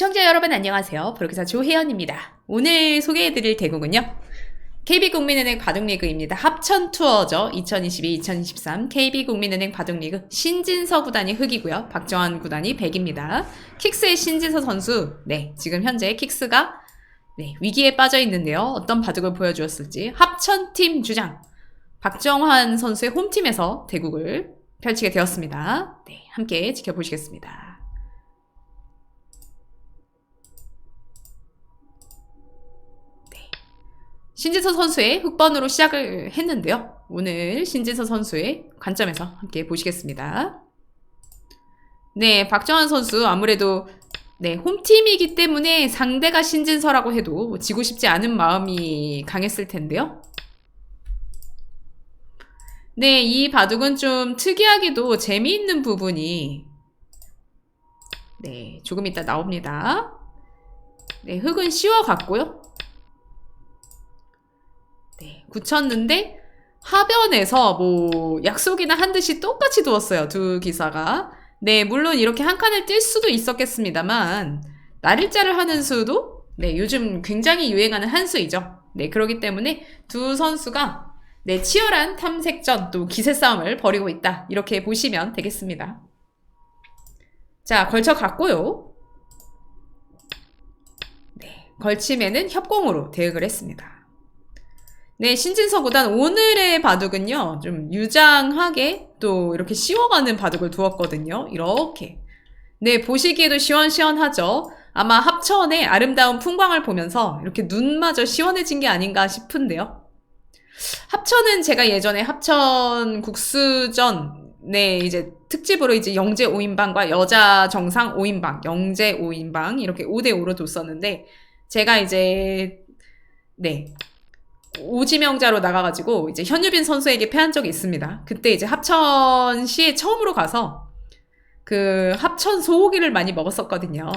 시청자 여러분 안녕하세요. 브로기사 조혜연입니다. 오늘 소개해드릴 대국은요. KB국민은행 바둑리그입니다. 합천 투어죠. 2022-2023 KB국민은행 바둑리그 신진서 구단이 흑이고요. 박정환 구단이 백입니다. 킥스의 신진서 선수, 네 지금 현재 킥스가 네, 위기에 빠져 있는데요. 어떤 바둑을 보여주었을지 합천팀 주장 박정환 선수의 홈팀에서 대국을 펼치게 되었습니다. 네, 함께 지켜보시겠습니다. 신진서 선수의 흑번으로 시작을 했는데요. 오늘 신진서 선수의 관점에서 함께 보시겠습니다. 네, 박정환 선수 아무래도 네, 홈팀이기 때문에 상대가 신진서라고 해도 지고 싶지 않은 마음이 강했을 텐데요. 네, 이 바둑은 좀 특이하게도 재미있는 부분이 네, 조금 이따 나옵니다. 네, 흙은 씌워갔고요. 네, 굳혔는데 하변에서 뭐 약속이나 한 듯이 똑같이 두었어요. 두 기사가. 네, 물론 이렇게 한 칸을 뛸 수도 있었겠습니다만 날일자를 하는 수도 네, 요즘 굉장히 유행하는 한 수이죠. 네, 그렇기 때문에 두 선수가 네, 치열한 탐색전 또 기세 싸움을 벌이고 있다. 이렇게 보시면 되겠습니다. 자, 걸쳐 갔고요. 네, 걸침에는 협공으로 대응을 했습니다. 네, 신진서 구단 오늘의 바둑은요, 좀 유장하게 또 이렇게 씌워가는 바둑을 두었거든요. 이렇게. 네, 보시기에도 시원시원하죠? 아마 합천의 아름다운 풍광을 보면서 이렇게 눈마저 시원해진 게 아닌가 싶은데요. 합천은 제가 예전에 합천 국수전, 네, 이제 특집으로 이제 영재 5인방과 여자 정상 5인방, 영재 5인방, 이렇게 5대 5로 뒀었는데, 제가 이제, 네, 오지명자로 나가가지고 이제 현유빈 선수에게 패한 적이 있습니다. 그때 이제 합천시에 처음으로 가서 그 합천 소고기를 많이 먹었었거든요.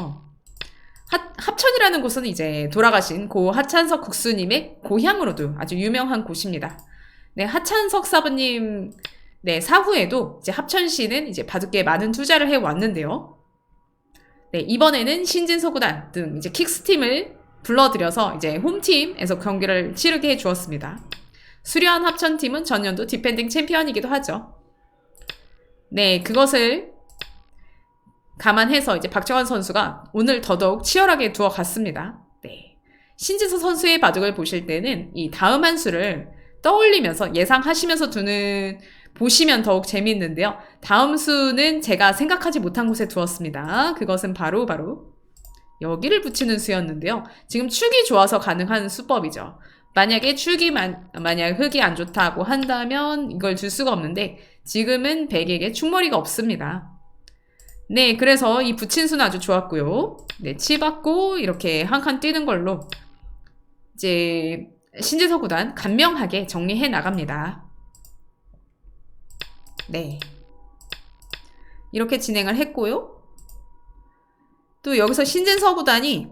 하, 합천이라는 곳은 이제 돌아가신 고 하찬석 국수님의 고향으로도 아주 유명한 곳입니다. 네, 하찬석 사부님 네, 사후에도 이제 합천시는 이제 바둑계에 많은 투자를 해 왔는데요. 네, 이번에는 신진서구단 등 이제 킥스팀을 불러들여서 이제 홈팀에서 경기를 치르게 해 주었습니다. 수려한 합천팀은 전년도 디펜딩 챔피언이기도 하죠. 네, 그것을 감안해서 이제 박정환 선수가 오늘 더더욱 치열하게 두어 갔습니다. 네. 신지서 선수의 바둑을 보실 때는 이 다음 한 수를 떠올리면서 예상하시면서 두는 보시면 더욱 재미있는데요. 다음 수는 제가 생각하지 못한 곳에 두었습니다. 그것은 바로 바로 여기를 붙이는 수였는데요. 지금 축이 좋아서 가능한 수법이죠. 만약에 축이 만, 만약 흙이 안 좋다고 한다면 이걸 줄 수가 없는데 지금은 백에게 축머리가 없습니다. 네, 그래서 이 붙인 수는 아주 좋았고요. 네, 치받고 이렇게 한 칸 뛰는 걸로 이제 신지서 구단 간명하게 정리해 나갑니다. 네. 이렇게 진행을 했고요. 또 여기서 신진서 구단이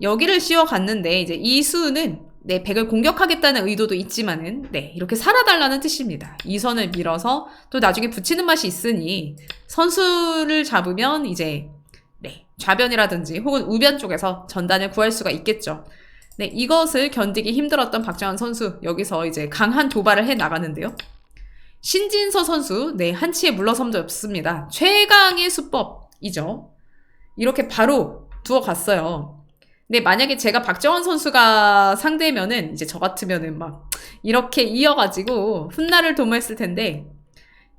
여기를 씌워 갔는데 이제 이 수는 네, 백을 공격하겠다는 의도도 있지만은 네, 이렇게 살아달라는 뜻입니다. 이 선을 밀어서 또 나중에 붙이는 맛이 있으니 선수를 잡으면 이제 네, 좌변이라든지 혹은 우변 쪽에서 전단을 구할 수가 있겠죠. 네, 이것을 견디기 힘들었던 박정환 선수 여기서 이제 강한 도발을 해 나가는데요. 신진서 선수 네, 한치의 물러섬도 없습니다. 최강의 수법이죠. 이렇게 바로 두어 갔어요. 근데 만약에 제가 박정원 선수가 상대면은 이제 저 같으면은 막 이렇게 이어가지고 훗날을 도모했을 텐데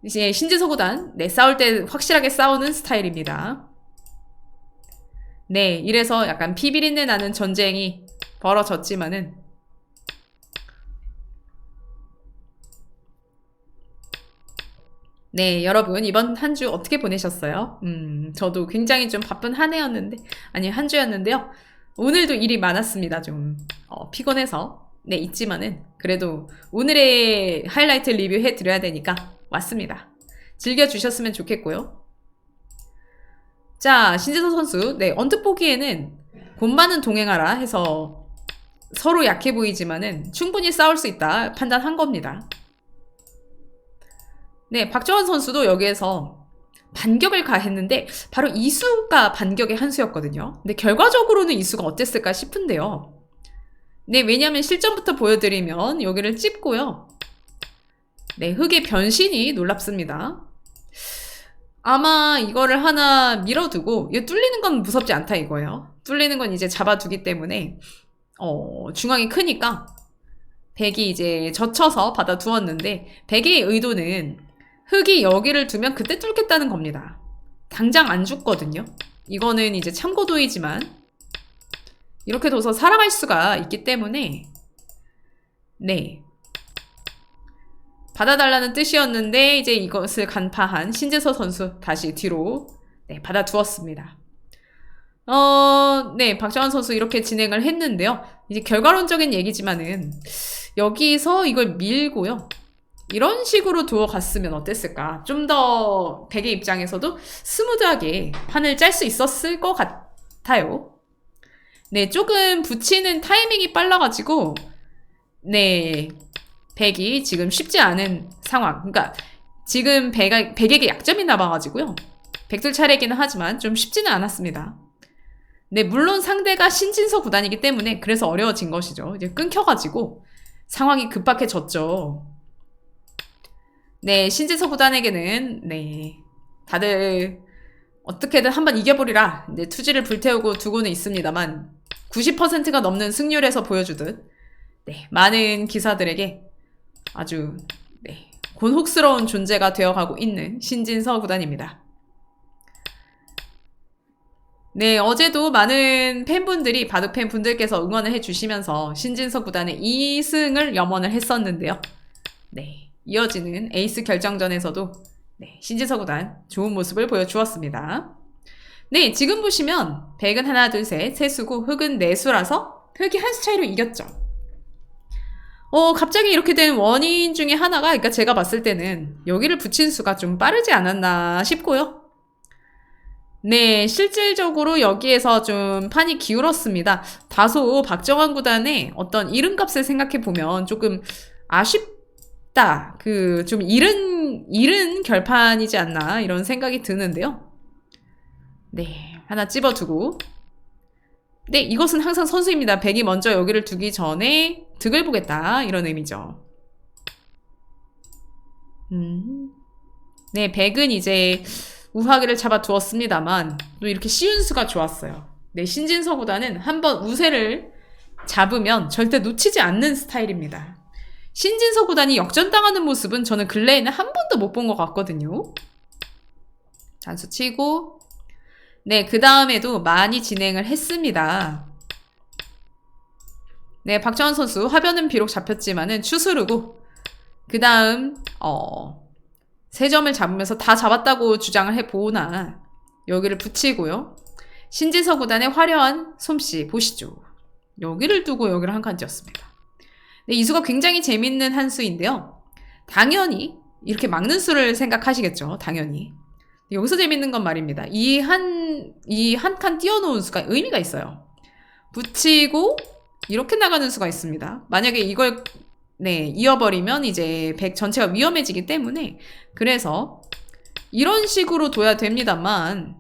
이제 신지서 구단 네 싸울 때 확실하게 싸우는 스타일입니다. 네 이래서 약간 피비린내 나는 전쟁이 벌어졌지만은 네, 여러분, 이번 한 주 어떻게 보내셨어요? 음, 저도 굉장히 좀 바쁜 한 해였는데, 아니, 한 주였는데요. 오늘도 일이 많았습니다. 좀, 어, 피곤해서. 네, 있지만은, 그래도 오늘의 하이라이트 리뷰 해 드려야 되니까 왔습니다. 즐겨주셨으면 좋겠고요. 자, 신지서 선수. 네, 언뜻 보기에는 곰마는 동행하라 해서 서로 약해 보이지만은 충분히 싸울 수 있다 판단한 겁니다. 네, 박정환 선수도 여기에서 반격을 가했는데 바로 이 수가 반격의 한 수였거든요. 근데 결과적으로는 이 수가 어땠을까 싶은데요. 네, 왜냐하면 실전부터 보여드리면 여기를 찝고요. 네, 흙의 변신이 놀랍습니다. 아마 이거를 하나 밀어두고 이거 뚫리는 건 무섭지 않다 이거예요. 뚫리는 건 이제 잡아두기 때문에 어, 중앙이 크니까 백이 이제 젖혀서 받아 두었는데 백의 의도는 흙이 여기를 두면 그때 뚫겠다는 겁니다. 당장 안 죽거든요. 이거는 이제 참고도이지만 이렇게 둬서 살아갈 수가 있기 때문에 네 받아달라는 뜻이었는데 이제 이것을 간파한 신재서 선수 다시 뒤로 네, 받아두었습니다. 어, 네, 박정환 선수 이렇게 진행을 했는데요. 이제 결과론적인 얘기지만은 여기서 이걸 밀고요. 이런 식으로 두어 갔으면 어땠을까? 좀 더 백의 입장에서도 스무드하게 판을 짤 수 있었을 것 같아요. 네, 조금 붙이는 타이밍이 빨라가지고, 네, 백이 지금 쉽지 않은 상황. 그러니까 지금 백가, 백에게 약점이 남아가지고요. 백들 차례기는 하지만 좀 쉽지는 않았습니다. 네, 물론 상대가 신진서 구단이기 때문에 그래서 어려워진 것이죠. 이제 끊겨가지고 상황이 급박해졌죠. 네, 신진서 구단에게는 네 다들 어떻게든 한번 이겨보리라 이제 투지를 불태우고 두고는 있습니다만 90%가 넘는 승률에서 보여주듯 네, 많은 기사들에게 아주 네, 곤혹스러운 존재가 되어가고 있는 신진서 구단입니다. 네, 어제도 많은 팬분들이 바둑 팬분들께서 응원을 해주시면서 신진서 구단의 2승을 염원을 했었는데요. 네, 이어지는 에이스 결정전에서도 네, 신진서 구단 좋은 모습을 보여주었습니다. 네, 지금 보시면 백은 하나, 둘, 셋, 세수고 흑은 네수라서 흑이 한 수 차이로 이겼죠. 어, 갑자기 이렇게 된 원인 중에 하나가, 그러니까 제가 봤을 때는 여기를 붙인 수가 좀 빠르지 않았나 싶고요. 네, 실질적으로 여기에서 좀 판이 기울었습니다. 다소 박정환 구단의 어떤 이름값을 생각해 보면 조금 아쉽 다. 그, 좀 이른, 이른 결판이지 않나, 이런 생각이 드는데요. 네, 하나 찝어두고. 네, 이것은 항상 선수입니다. 백이 먼저 여기를 두기 전에 득을 보겠다. 이런 의미죠. 음. 네, 백은 이제 우하기를 잡아두었습니다만 또 이렇게 쉬운 수가 좋았어요. 네, 신진서보다는 한번 우세를 잡으면 절대 놓치지 않는 스타일입니다. 신진서 구단이 역전당하는 모습은 저는 근래에는 한 번도 못 본 것 같거든요. 단수 치고 네, 그 다음에도 많이 진행을 했습니다. 네, 박정환 선수 화변은 비록 잡혔지만은 추스르고 그 다음 어, 세 점을 잡으면서 다 잡았다고 주장을 해보나 여기를 붙이고요. 신지서 구단의 화려한 솜씨 보시죠. 여기를 두고 여기를 한칸 띄었습니다. 네, 이 수가 굉장히 재밌는 한 수인데요. 당연히 이렇게 막는 수를 생각하시겠죠. 당연히. 여기서 재밌는 건 말입니다. 이 한, 이 한 칸 띄워놓은 수가 의미가 있어요. 붙이고 이렇게 나가는 수가 있습니다. 만약에 이걸 네, 이어버리면 이제 백 전체가 위험해지기 때문에 그래서 이런 식으로 둬야 됩니다만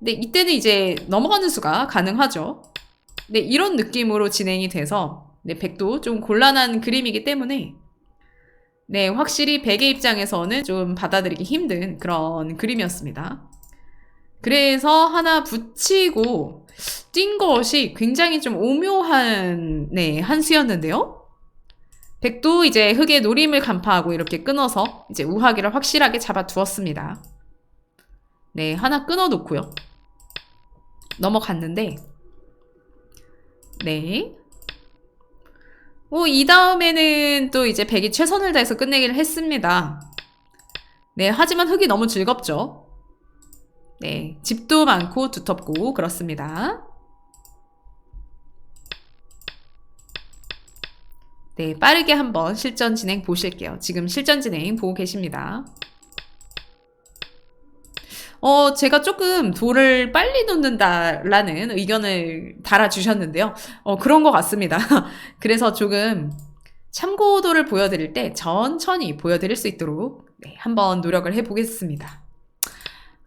네, 이때는 이제 넘어가는 수가 가능하죠. 네, 이런 느낌으로 진행이 돼서 네, 백도 좀 곤란한 그림이기 때문에 네, 확실히 백의 입장에서는 좀 받아들이기 힘든 그런 그림이었습니다. 그래서 하나 붙이고 뛴 것이 굉장히 좀 오묘한 네, 한 수였는데요. 백도 이제 흙의 노림을 간파하고 이렇게 끊어서 이제 우하기를 확실하게 잡아두었습니다. 네, 하나 끊어놓고요. 넘어갔는데, 네. 오, 이 다음에는 또 이제 백이 최선을 다해서 끝내기를 했습니다. 네, 하지만 흙이 너무 즐겁죠. 네, 집도 많고 두텁고 그렇습니다. 네, 빠르게 한번 실전 진행 보실게요. 지금 실전 진행 보고 계십니다. 어, 제가 조금 돌을 빨리 놓는다라는 의견을 달아주셨는데요. 어, 그런 것 같습니다. 그래서 조금 참고도를 보여드릴 때 천천히 보여드릴 수 있도록 네, 한번 노력을 해보겠습니다.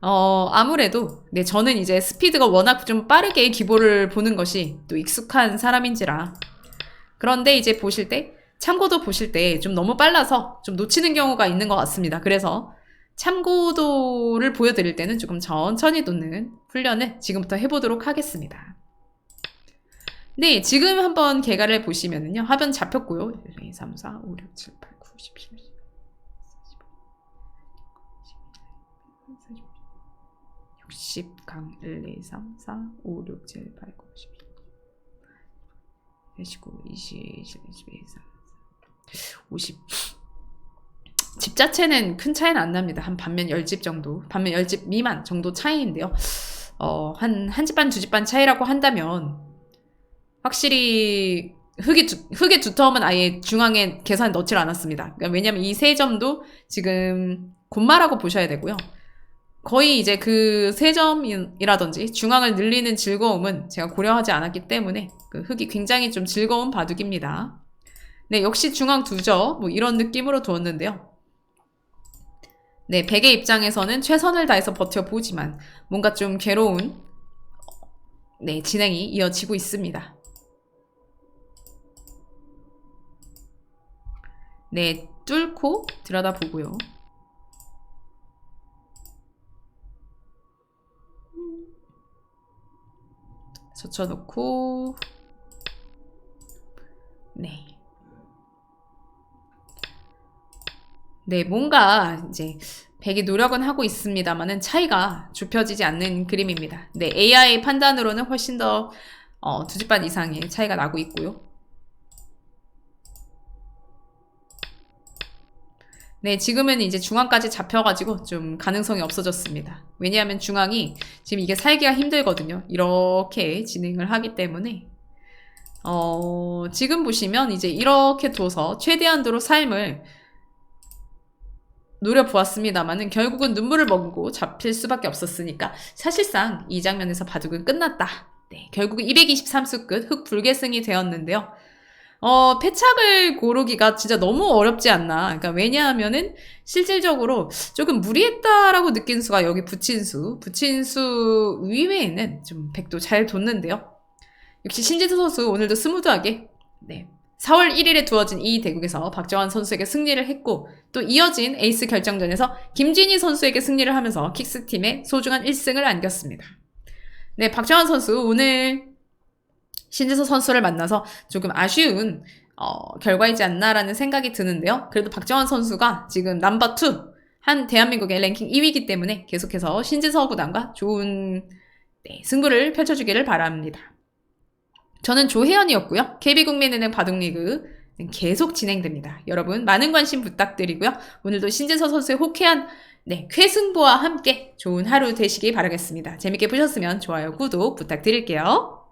어, 아무래도, 네, 저는 이제 스피드가 워낙 좀 빠르게 기보를 보는 것이 또 익숙한 사람인지라. 그런데 이제 보실 때, 참고도 보실 때 좀 너무 빨라서 좀 놓치는 경우가 있는 것 같습니다. 그래서 참고도를 보여드릴 때는 조금 천천히 놓는 훈련을 지금부터 해보도록 하겠습니다. 네, 지금 한번 개괄을 보시면은요. 화면 잡혔고요. 1, 2, 3, 4, 5, 6, 7, 8, 9, 10, 11, 12, 60강 1, 2, 3, 4, 5, 6, 7, 8, 9, 10, 19, 20, 21, 22, 23, 50. 집 자체는 큰 차이는 안 납니다. 한 반면 10집 정도, 반면 10집 미만 정도 차이인데요. 어, 한, 한 집 반, 두 집 반 차이라고 한다면, 확실히, 흙이, 두, 흙의 두터움은 아예 중앙에 계산에 넣질 않았습니다. 그러니까 왜냐면 이 세 점도 지금 곤마라고 보셔야 되고요. 거의 이제 그 세 점이라든지 중앙을 늘리는 즐거움은 제가 고려하지 않았기 때문에 그 흙이 굉장히 좀 즐거운 바둑입니다. 네, 역시 중앙 두 점, 뭐 이런 느낌으로 두었는데요. 네, 백의 입장에서는 최선을 다해서 버텨보지만 뭔가 좀 괴로운 네, 진행이 이어지고 있습니다. 네, 뚫고 들여다보고요. 젖혀놓고 네. 네, 뭔가 이제 백이 노력은 하고 있습니다만은 차이가 좁혀지지 않는 그림입니다. 네, AI 판단으로는 훨씬 더 어, 두 집반 이상의 차이가 나고 있고요. 네, 지금은 이제 중앙까지 잡혀가지고 좀 가능성이 없어졌습니다. 왜냐하면 중앙이 지금 이게 살기가 힘들거든요. 이렇게 진행을 하기 때문에. 어, 지금 보시면 이제 이렇게 둬서 최대한도로 삶을 노려보았습니다만은 결국은 눈물을 먹고 잡힐 수밖에 없었으니까 사실상 이 장면에서 바둑은 끝났다. 네, 결국은 223수 끝 흑불계승이 되었는데요. 어, 패착을 고르기가 진짜 너무 어렵지 않나. 그러니까 왜냐하면은 실질적으로 조금 무리했다라고 느낀 수가 여기 부친수, 부친수 위외에는 좀 백도 잘 뒀는데요. 역시 신지수 선수 오늘도 스무드하게 네. 4월 1일에 두어진 이 대국에서 박정환 선수에게 승리를 했고 또 이어진 에이스 결정전에서 김진희 선수에게 승리를 하면서 킥스팀에 소중한 1승을 안겼습니다. 네, 박정환 선수 오늘 신지서 선수를 만나서 조금 아쉬운 어, 결과이지 않나라는 생각이 드는데요. 그래도 박정환 선수가 지금 넘버 2, 한 대한민국의 랭킹 2위이기 때문에 계속해서 신지서 구단과 좋은 네, 승부를 펼쳐주기를 바랍니다. 저는 조혜연이었고요. KB국민은행 바둑리그 계속 진행됩니다. 여러분 많은 관심 부탁드리고요. 오늘도 신지서 선수의 호쾌한 네, 쾌승부와 함께 좋은 하루 되시기 바라겠습니다. 재밌게 보셨으면 좋아요, 구독 부탁드릴게요.